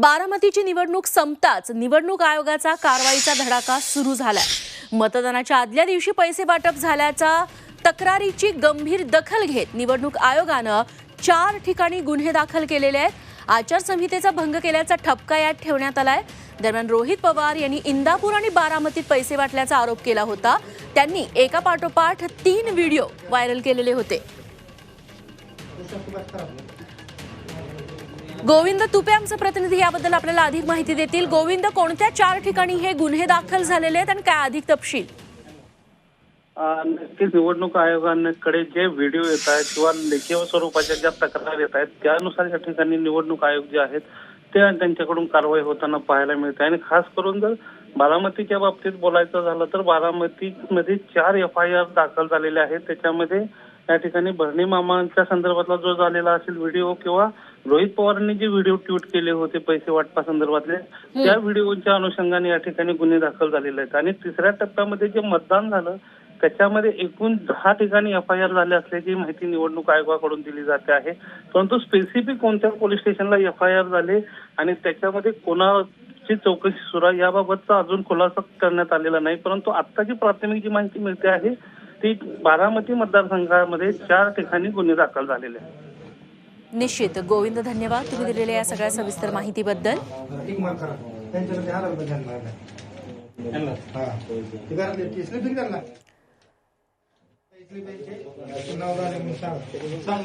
बारामतीची निवडणूक संपताच निवडणूक आयोगाचा कारवाईचा धडाका सुरू झालाय. मतदानाच्या आदल्या दिवशी पैसे वाटप झाल्याचा तक्रारीची गंभीर दखल घेत निवडणूक आयोगानं चार ठिकाणी गुन्हे दाखल केलेले आहेत. आचारसंहितेचा भंग केल्याचा ठपका यात ठेवण्यात आलाय. दरम्यान रोहित पवार यांनी इंदापूर आणि बारामतीत पैसे वाटल्याचा आरोप केला होता. त्यांनी एका पाठोपाठ तीन व्हिडिओ व्हायरल केलेले होते. गोविंद तुपे आमचे प्रतिनिधी याबद्दल आपल्याला अधिक माहिती देतील. गोविंद कोणत्या चार ठिकाणी हे गुन्हे दाखल झालेले आहेत आणि काय अधिक तपशील? नक्कीच निवडणूक आयोगाकडे जे व्हिडिओ येत आहेत किंवा लेखी स्वरूपाच्या ज्या तक्रार येत आहेत त्यानुसार या ठिकाणी निवडणूक आयोग जे आहेत ते त्यांच्याकडून कारवाई होताना पाहायला मिळते. आणि खास करून जर बारामतीच्या बाबतीत बोलायचं झालं तर बारामतीमध्ये चार एफ आय आर दाखल झालेले आहेत. त्याच्यामध्ये या ठिकाणी भरणी मामांच्या संदर्भातला जो झालेला असेल व्हिडिओ किंवा रोहित पवारांनी जे व्हिडिओ ट्विट केले होते पैसे वाटपा संदर्भातले त्या व्हिडिओच्या अनुषंगाने या ठिकाणी गुन्हे दाखल झालेले आहेत. आणि तिसऱ्या टप्प्यामध्ये जे मतदान झालं त्याच्यामध्ये एकूण दहा ठिकाणी एफ आय आर झाले असल्याची माहिती निवडणूक आयोगाकडून दिली जाते आहे. परंतु स्पेसिफिक कोणत्या पोलीस स्टेशनला एफ आय आर झाले आणि त्याच्यामध्ये कोणाची चौकशी सुरू आहे याबाबतचा अजून खुलासा करण्यात आलेला नाही. परंतु आत्ताची प्राथमिक जी माहिती मिळते आहे ती बारामती मतदारसंघामध्ये चार ठिकाणी गुन्हे दाखल झालेले आहेत. निश्चित. गोविंद धन्यवाद. तुम्ही दिलेल्या या सगळ्या सविस्तर माहितीबद्दल.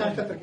त्यांना.